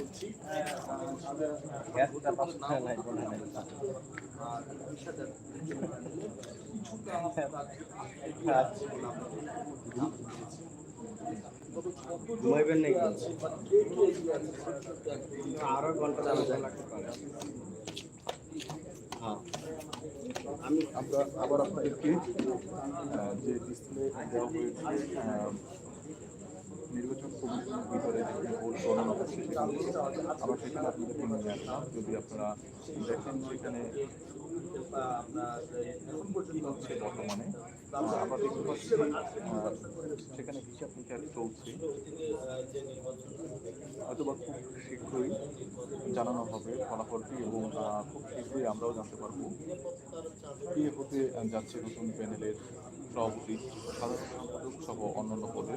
বলছি আর বিষয়টা কিছুটা ঘুমাইবেন নাকি? আরও ঘণ্টা হ্যাঁ। আমি আবার আপনাদেরকে যে ডিসপ্লে দেওয়া হয়েছে ভিতরে যে ভোট সেখানে আপনাদেরকে নিয়ে আসলাম যদি আপনারা দেখেন সেখানে হচ্ছে বর্তমানে আমরা দেখতে পাচ্ছি সেখানে হিসাব নিকাশ চলছে হয়তোবা খুব শীঘ্রই জানানো হবে ফলাফলটি এবং খুব শীঘ্রই আমরাও জানতে পারব কে হতে যাচ্ছে নতুন প্যানেলের সভাপতি সাধারণ সম্পাদক সহ অন্যান্য পদে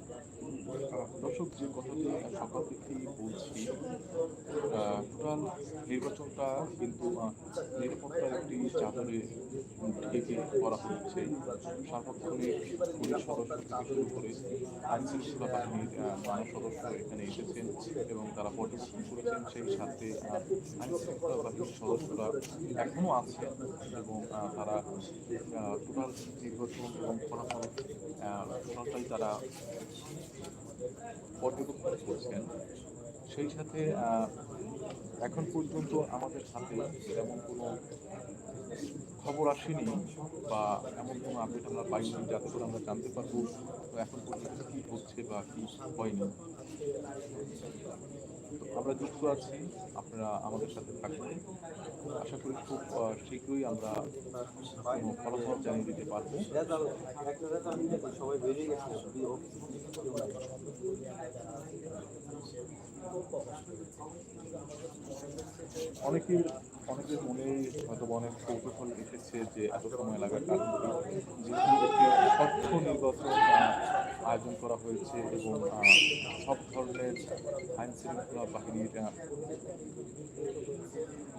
দর্শক যে কথাটি সকাল থেকেই বলছি টোটাল নির্বাচনটা কিন্তু নিরাপত্তার একটি চাদরে ঢেকে করা হচ্ছে। সার্বক্ষণিক পুলিশ সদস্য থেকে শুরু করে আইন শৃঙ্খলা বাহিনীর নানা সদস্য এখানে এসেছেন এবং তারা পর্যবেক্ষণ করেছেন। সেই সাথে আইন শৃঙ্খলা বাহিনীর সদস্যরা এখনও আছেন এবং তারা টোটাল নির্বাচন এবং ফলাফল টোটালটাই তারা পর্যবেক্ষণ করছেন। সেই সাথে এখন পর্যন্ত আমাদের হাতে তেমন কোনো খবর আসেনি বা এমন কোনো আপডেট আমরা পাইনি যাতে করে আমরা জানতে পারব এখন পর্যন্ত কী হচ্ছে বা কী হয়নি। আমরা যুক্ত আছি, আপনারা আমাদের সাথে থাকবেন। আশা করি খুব শীঘ্রই আমরা ফলাফল জানিয়ে দিতে পারব। অনেকের অনেকের মনে হয়তো অনেক কৌতূহল এসেছে যে এত সময় লাগার কারণ যেহেতু স্বচ্ছ নির্বাচন আয়োজন করা হয়েছে এবং সব ধরনের আইন শৃঙ্খলা বাহিনীর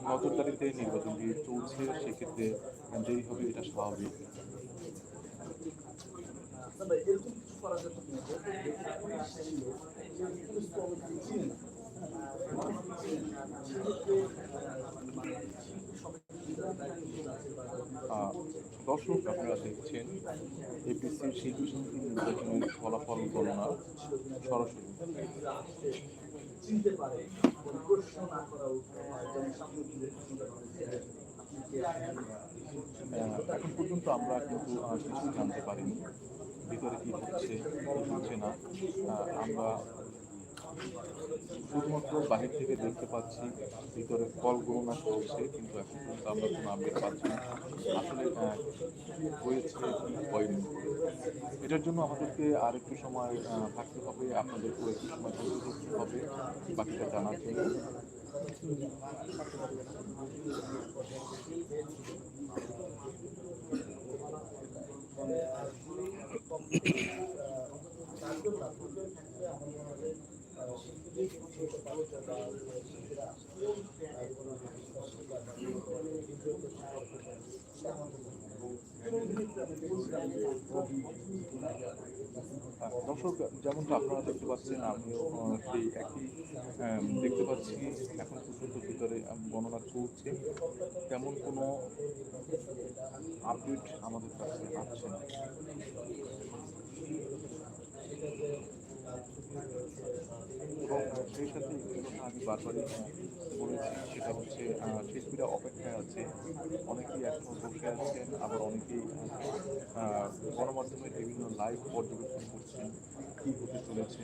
নজরদারিতে নির্বাচনটি চলছে, সেক্ষেত্রে দেরি হবে, এটা স্বাভাবিক। এরকম কিছু করা যেত দর্শক আপনারা দেখছেন এপিসির শিল্পী সমিতি নির্বাচনের ফলাফল গণনা সরাসরি। এখন পর্যন্ত আমরা কিন্তু কিছু জানতে পারিনি। ভিতরে কি হচ্ছে হচ্ছে না আমরা শুধুমাত্র বাহির থেকে দেখতে পাচ্ছি ভিতরে কল গণনা চলছে, কিন্তু এখন পর্যন্ত আমরা কোনো আপডেট পাচ্ছি না। আসলে হয়েছে হয়নি এটার জন্য আমাদেরকে আর একটু সময় থাকতে হবে, আপনাদেরকেও একটু সময় ধৈর্য ধরতে হবে, বাকিটা জানার জন্য। শিল্পীদের দর্শক, যেমনটা আপনারা দেখতে পাচ্ছেন, আমিও সেই একই দেখতে পাচ্ছি। এখন পর্যন্ত ভিতরে গণনা চলছে। তেমন কোনো আপডেট আমাদের কাছে আসছে না। এবং সেই সাথে আমি বারবারই বলেছি সেটা হচ্ছে আহ, শিল্পীরা অপেক্ষায় আছে অনেকেই এখনও বসে আছেন, আবার অনেকেই গণমাধ্যমে বিভিন্ন লাইভ পর্যবেক্ষণ করছেন, কী হতে চলেছে।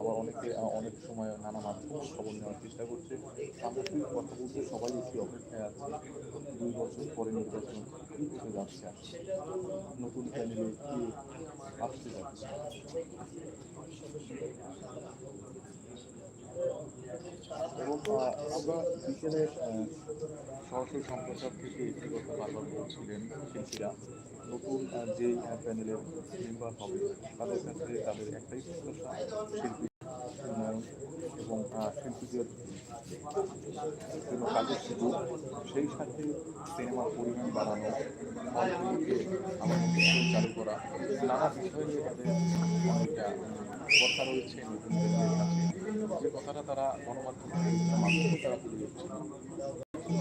আবার অনেকে অনেক সময় নানা মাধ্যমে খবর নেওয়ার চেষ্টা করছে। সামগ্রিক কথা বলতে সবাই একটি অপেক্ষায় আছে। দুই বছর পরে নির্বাচন কী হতে যাচ্ছে? নতুন প্যানেলে কি আসতে যাচ্ছে? আমরা বিকেলে সরাসরি সম্প্রচার থেকে একটি কথা বলছিলেন শিল্পীরা, নতুন যে প্যানেলের মেম্বার হবে, তাদের কাছে তাদের একটাই প্রত্যাশা, শিল্পী এবং শিল্পীদের জন্য কাজের সুযোগ। সেই সাথে সিনেমার পরিমাণ বাড়ানো আমার চালু করা, নানা বিষয় তাদের কথা রয়েছে নতুনদের কাছে। যে কথাটা তারা গণমাধ্যমের তারা তুলে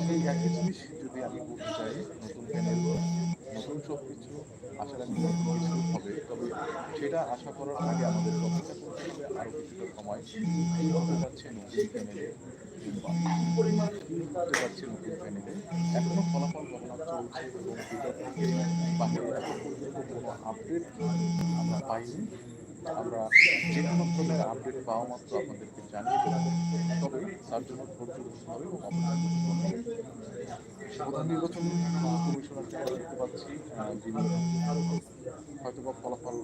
সেই একই জিনিস যদি আমি বলতে চাই, নতুন প্যানেল নতুন সব কিছু আশা রাখি কিছু হবে। তবে সেটা আশা করার আগে আমাদের অপেক্ষা করতে হবে আরও কিছুটা সময়। হতে নতুন আপডেট আমরা পাইনি। আমরা যে কোনো ধরনের আপডেট পাওয়া মাত্র আপনাদেরকে জানিয়ে দেবো। তবে তার জন্য ধৈর্য ধরতে হবে এবং প্রধান নির্বাচন কমিশনারকে আমরা দেখতে পাচ্ছি যিনি হয়তো বা ফলাফল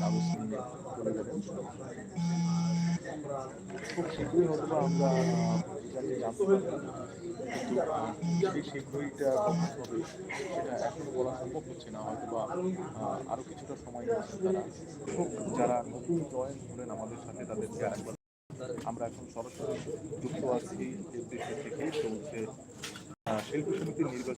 কাগজ নিয়ে চলে যাবেন, খুব শীঘ্রই হয়তো আমরা সেটা বলা সম্ভব হচ্ছে না হয়তো বা কিছুটা সময় যারা নতুন আমাদের সাথে আমরা এখন সরাসরি যুক্ত আছি চলছে শিল্পী সমিতির নির্বাচন।